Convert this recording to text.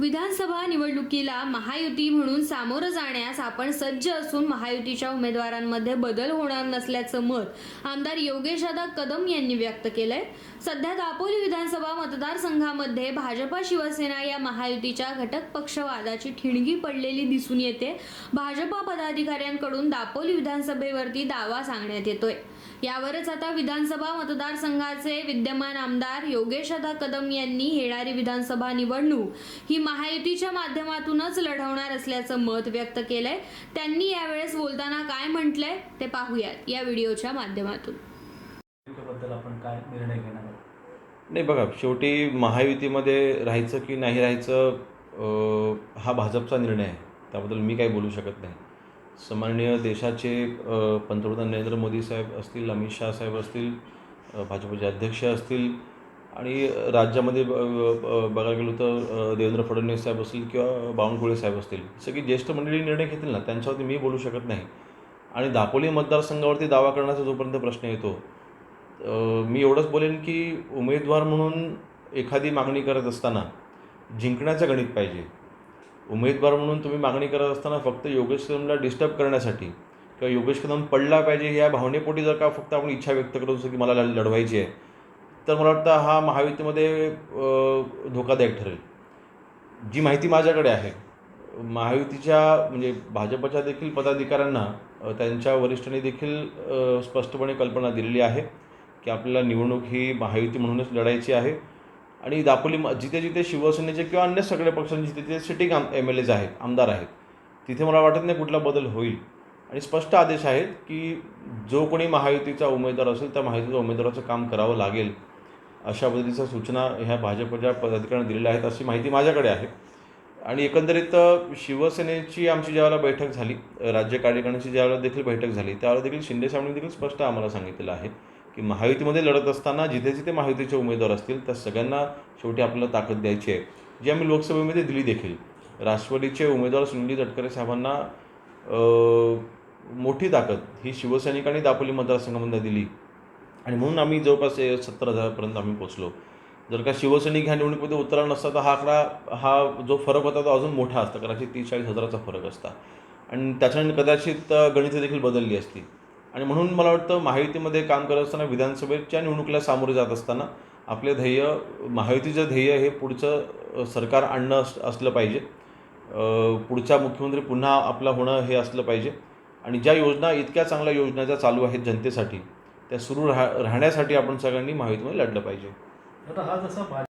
विधानसभा निवडणुकीला महायुती म्हणून सामोरं जाण्यास आपण सज्ज असून महायुतीच्या उमेदवारांमध्ये बदल होणार नसल्याचं मत आमदार योगेशदादा कदम यांनी व्यक्त केलंय. सध्या दापोली विधानसभा मतदारसंघामध्ये भाजपा शिवसेना या महायुतीच्या घटक पक्षवादाची ठिणगी पडलेली दिसून येते. भाजपा पदाधिकाऱ्यांकडून दापोली विधानसभेवरती दावा सांगण्यात येतोय. यावरच आता विधानसभा मतदारसंघाचे विद्यमान आमदार योगेशदा कदम यांनी येणारी विधानसभा निवडणूक ही महायुतीच्या माध्यमातूनच लढवणार असल्याचं मत व्यक्त केलंय. त्यांनी यावेळेस बोलताना काय म्हटलंय ते पाहूयात या व्हिडिओच्या माध्यमातून. बद्दल आपण काय निर्णय घेणार आहोत? नाही बघा शेवटी महायुतीमध्ये राहायचं की नाही राहायचं हा भाजपचा निर्णय आहे. त्याबद्दल मी काही बोलू शकत नाही. सन्माननीय देशाचे पंतप्रधान नरेंद्र मोदी साहेब असतील अमित शहा साहेब असतील भाजपचे अध्यक्ष असतील आणि राज्यामध्ये ब- ब- बघायला गेलो तर देवेंद्र फडणवीस साहेब असतील किंवा बावनकुळे साहेब असतील सगळी ज्येष्ठ मंडळी निर्णय घेतील ना त्यांच्यावरती मी बोलू शकत नाही. आणि दापोली मतदारसंघावरती दावा करण्याचा जोपर्यंत प्रश्न येतो मी एवढंच बोलेन की उमेदवार म्हणून एखादी मागणी करत असताना जिंकण्याचं गणित पाहिजे. उमेदवार म्हणून तुम्ही मागणी करत असताना फक्त योगेश कदमला डिस्टर्ब करण्यासाठी किंवा योगेश कदम पडला पाहिजे या भावनेपोटी जर का फक्त आपण इच्छा व्यक्त करत असतो की मला लढवायची आहे तर मला वाटतं हा महायुतीमध्ये धोकादायक ठरेल. जी माहिती माझ्याकडे आहे महायुतीच्या म्हणजे भाजपच्या देखील पदाधिकाऱ्यांना त्यांच्या वरिष्ठांनी देखील स्पष्टपणे कल्पना दिलेली आहे की आपल्याला निवडणूक ही महायुती म्हणूनच लढायची आहे. आणि दापोली म- जिथे जिथे शिवसेनेचे किंवा अन्य सगळ्या पक्षांचे जिथे तिथे सिटिंग आम एम एल एज आहेत आमदार आहेत तिथे मला वाटत नाही कुठला बदल होईल. आणि स्पष्ट आदेश आहेत की जो कोणी महायुतीचा उमेदवार असेल त्या महायुतीच्या उमेदवाराचं काम करावं लागेल. अशा पद्धतीच्या सूचना ह्या भाजपच्या पदाधिकाऱ्यांना दिलेल्या आहेत अशी माहिती माझ्याकडे आहे. आणि एकंदरीत शिवसेनेची आमची ज्यावेळेला बैठक झाली राज्य कार्यकारिणीची ज्यावेळेला देखील बैठक झाली त्यावेळेला देखील शिंदे साहेबांनी देखील स्पष्ट आम्हाला सांगितलेलं आहे की महायुतीमध्ये लढत असताना जिथे जिथे महायुतीचे उमेदवार असतील त्या सगळ्यांना शेवटी आपल्याला ताकद द्यायची आहे. जी आम्ही लोकसभेमध्ये दिली देखील. राष्ट्रवादीचे उमेदवार सुनील तटकरे साहेबांना मोठी ताकद ही शिवसैनिकांनी दापोली मतदारसंघामध्ये दिली. आणि म्हणून आम्ही जवळपास सत्तर हजारापर्यंत आम्ही पोचलो. जर का शिवसैनिक ह्या निवडणुकीमध्ये उतरला नसता तर हा आकडा हा जो फरक होता तो अजून मोठा असता कदाचित तीस चाळीस हजाराचा फरक असता. आणि त्याच्याने कदाचित अ, गणितं देखील बदलली असती. आणि म्हणून मला वाटतं महायुतीमध्ये काम करत असताना विधानसभेच्या निवडणुकीला सामोरे जात असताना आपले ध्येय महायुतीचं ध्येय हे पुढचं सरकार आणणं अस असलं पाहिजे. पुढचा मुख्यमंत्री पुन्हा आपला होणं हे असलं पाहिजे. आणि ज्या योजना इतक्या चांगल्या योजना ज्या चालू आहेत जनतेसाठी त्या सुरू राहा राहण्यासाठी आपण सगळ्यांनी महायुतीमध्ये लढलं पाहिजे. आता हा जसा भाजप